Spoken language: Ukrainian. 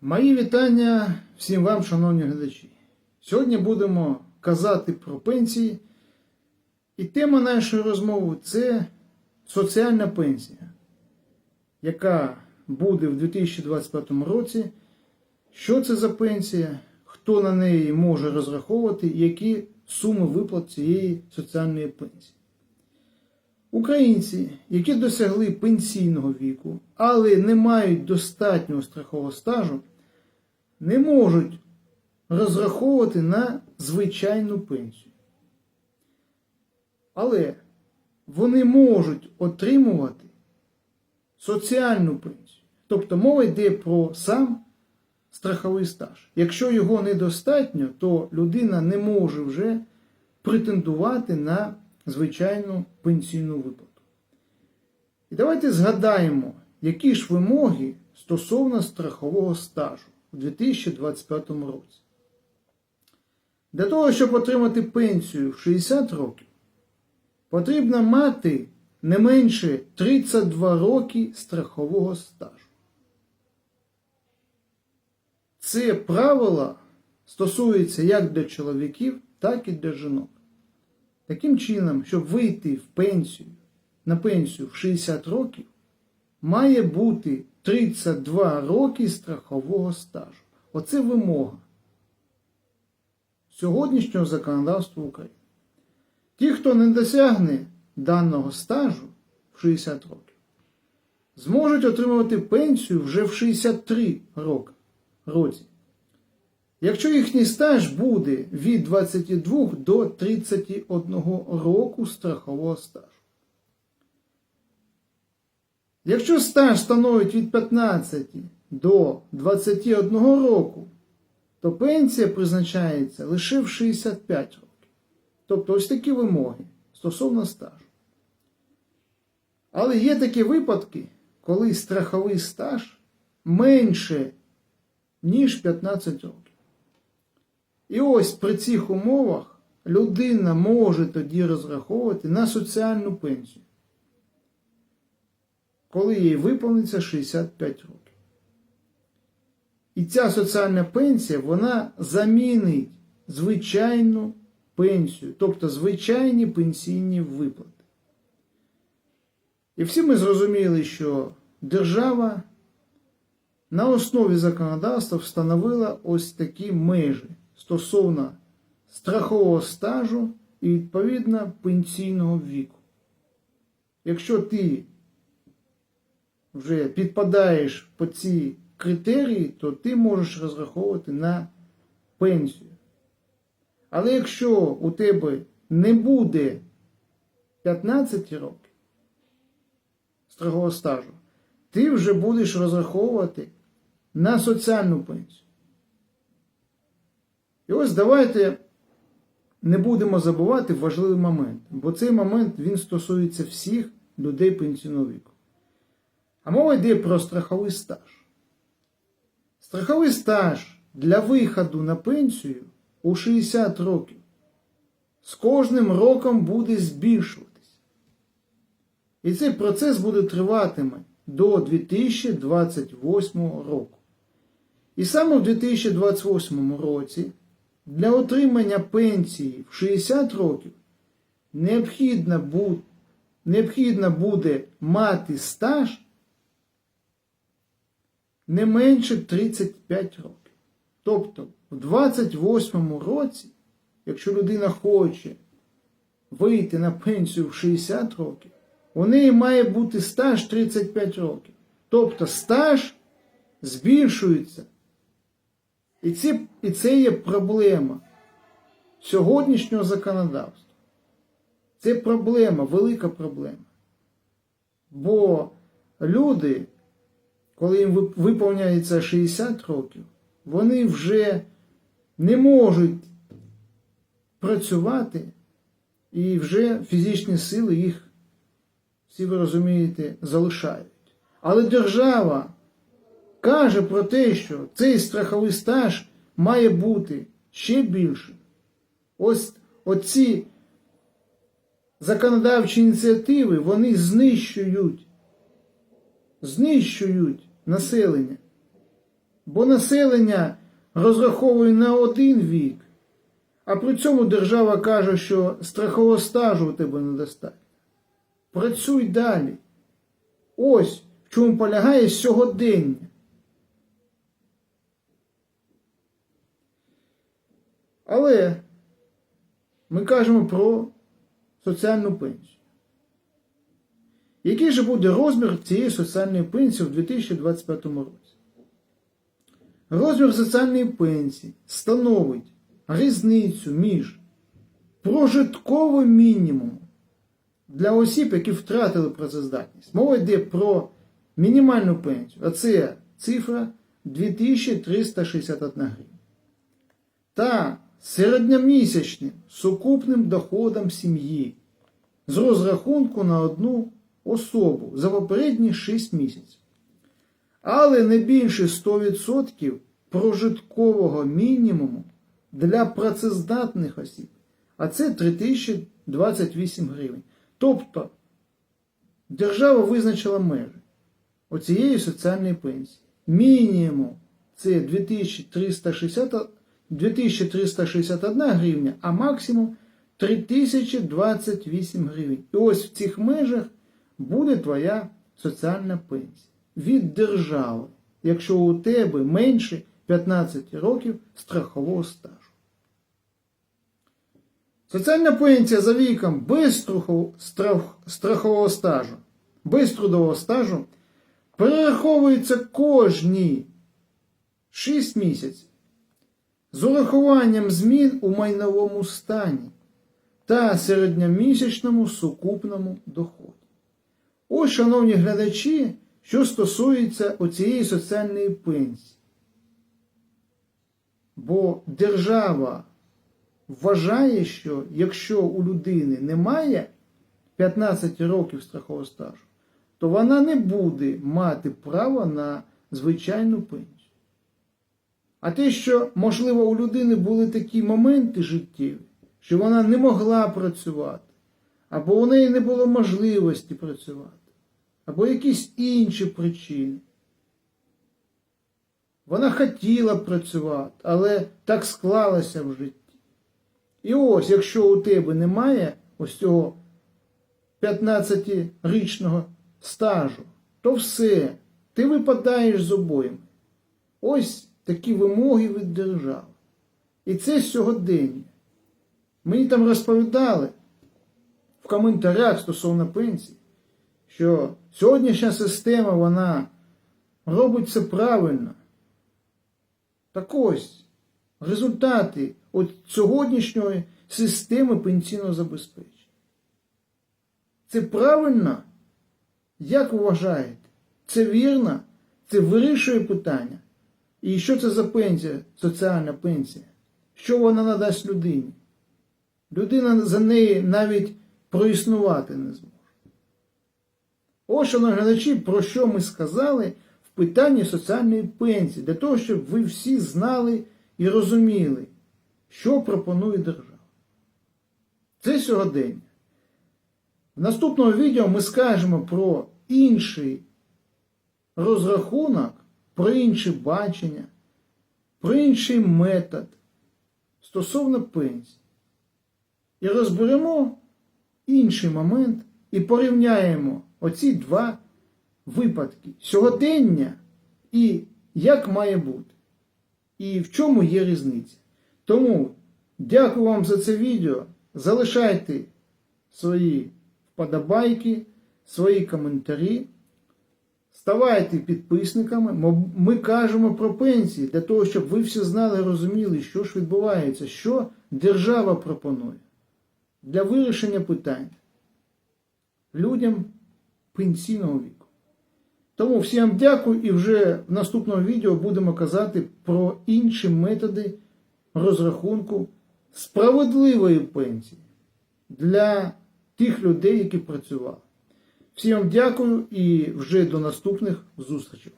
Мої вітання всім вам, шановні глядачі. Сьогодні будемо казати про пенсії. І тема нашої розмови це соціальна пенсія, яка буде в 2025 році. Що це за пенсія, хто на неї може розраховувати, які суми виплат цієї соціальної пенсії. Українці, які досягли пенсійного віку, але не мають достатнього страхового стажу, не можуть розраховувати на звичайну пенсію. Але вони можуть отримувати соціальну пенсію. Тобто мова йде про сам страховий стаж. Якщо його недостатньо, то людина не може вже претендувати на звичайну пенсійну виплату. І давайте згадаємо, які ж вимоги стосовно страхового стажу у 2025 році. Для того, щоб отримати пенсію в 60 років, потрібно мати не менше 32 роки страхового стажу. Це правило стосується як для чоловіків, так і для жінок. Таким чином, щоб вийти в пенсію, на пенсію в 60 років, має бути 32 роки страхового стажу. Оце вимога сьогоднішнього законодавства України. Ті, хто не досягне даного стажу в 60 років, зможуть отримувати пенсію вже в 63 роки, році. Якщо їхній стаж буде від 22 до 31 року страхового стажу. Якщо стаж становить від 15 до 21 року, то пенсія призначається лише в 65 років. Тобто ось такі вимоги стосовно стажу. Але є такі випадки, коли страховий стаж менше, ніж 15 років. І ось при цих умовах людина може тоді розраховувати на соціальну пенсію, коли їй виповниться 65 років. І ця соціальна пенсія, вона замінить звичайну пенсію, тобто звичайні пенсійні виплати. І всі ми зрозуміли, що держава на основі законодавства встановила ось такі межі стосовно страхового стажу і відповідно пенсійного віку. Якщо ти вже підпадаєш по ці критерії, то ти можеш розраховувати на пенсію. Але якщо у тебе не буде 15 років страхового стажу, ти вже будеш розраховувати на соціальну пенсію. І ось давайте не будемо забувати важливий момент, бо цей момент він стосується всіх людей пенсійного віку. А мова йде про страховий стаж. Страховий стаж для виходу на пенсію у 60 років з кожним роком буде збільшуватись. І цей процес буде триватиме до 2028 року. І саме в 2028 році для отримання пенсії в 60 років необхідно буде, необхідно буде мати стаж не менше 35 років. Тобто, в 28 році, якщо людина хоче вийти на пенсію в 60 років, у неї має бути стаж 35 років. Тобто стаж збільшується. І це, і це є проблема сьогоднішнього законодавства. Це проблема, велика проблема. Бо люди, коли їм виповняється 60 років, вони вже не можуть працювати і вже фізичні сили їх, всі ви розумієте, залишають. Але держава каже про те, що цей страховий стаж має бути ще більшим. Ось оці законодавчі ініціативи, вони знищують, знищують населення. Бо населення розраховує на один вік, а при цьому держава каже, що страхового стажу у тебе недостатньо. Працюй далі. Ось в чому полягає сьогодення. Але ми кажемо про соціальну пенсію. Який же буде розмір цієї соціальної пенсії у 2025 році? Розмір соціальної пенсії становить різницю між прожитковим мінімумом для осіб, які втратили працездатність. Мова йде про мінімальну пенсію, а це цифра 2361 гривня. Та середньомісячним сукупним доходом сім'ї з розрахунку на одну особу за попередні 6 місяців. Але не більше 100% прожиткового мінімуму для працездатних осіб. А це 3028 гривень. Тобто держава визначила межі оцієї соціальної пенсії. Мінімум це 2360, 2361 гривня, а максимум 3028 гривень. І ось в цих межах буде твоя соціальна пенсія від держави, якщо у тебе менше 15 років страхового стажу. Соціальна пенсія за віком без страхового стажу, без трудового стажу перераховується кожні 6 місяців з урахуванням змін у майновому стані та середньомісячному сукупному доході. Ось, шановні глядачі, що стосується оцієї соціальної пенсії. Бо держава вважає, що якщо у людини немає 15 років страхового стажу, то вона не буде мати права на звичайну пенсію. А те, що, можливо, у людини були такі моменти життєві, що вона не могла працювати, або у неї не було можливості працювати, або якісь інші причини. Вона хотіла працювати, але так склалося в житті. І ось, якщо у тебе немає ось цього 15-річного стажу, то все, ти випадаєш з обоїми. Ось такі вимоги від держави. І це сьогодення. Мені там розповідали в коментарях стосовно пенсії, що сьогоднішня система, вона робить все правильно. Так ось, результати от сьогоднішньої системи пенсійного забезпечення. Це правильно? Як вважаєте? Це вірно? Це вирішує питання? І що це за пенсія, соціальна пенсія? Що вона надасть людині? Людина за неї навіть проіснувати не зможе. Ось, шановні глядачі, про що ми сказали в питанні соціальної пенсії, для того, щоб ви всі знали і розуміли, що пропонує держава. Це сьогодення. В наступному відео ми скажемо про інший розрахунок, про інше бачення, про інший метод стосовно пенсії. І розберемо інший момент і порівняємо оці два випадки сьогодення і як має бути. І в чому є різниця. Тому дякую вам за це відео. Залишайте свої вподобайки, свої коментарі. Ставайте підписниками. Ми кажемо про пенсії для того, щоб ви всі знали і розуміли, що ж відбувається, що держава пропонує для вирішення питань людям пенсійного віку. Тому всім дякую і вже в наступному відео будемо казати про інші методи розрахунку справедливої пенсії для тих людей, які працювали. Всім дякую і вже до наступних зустрічей.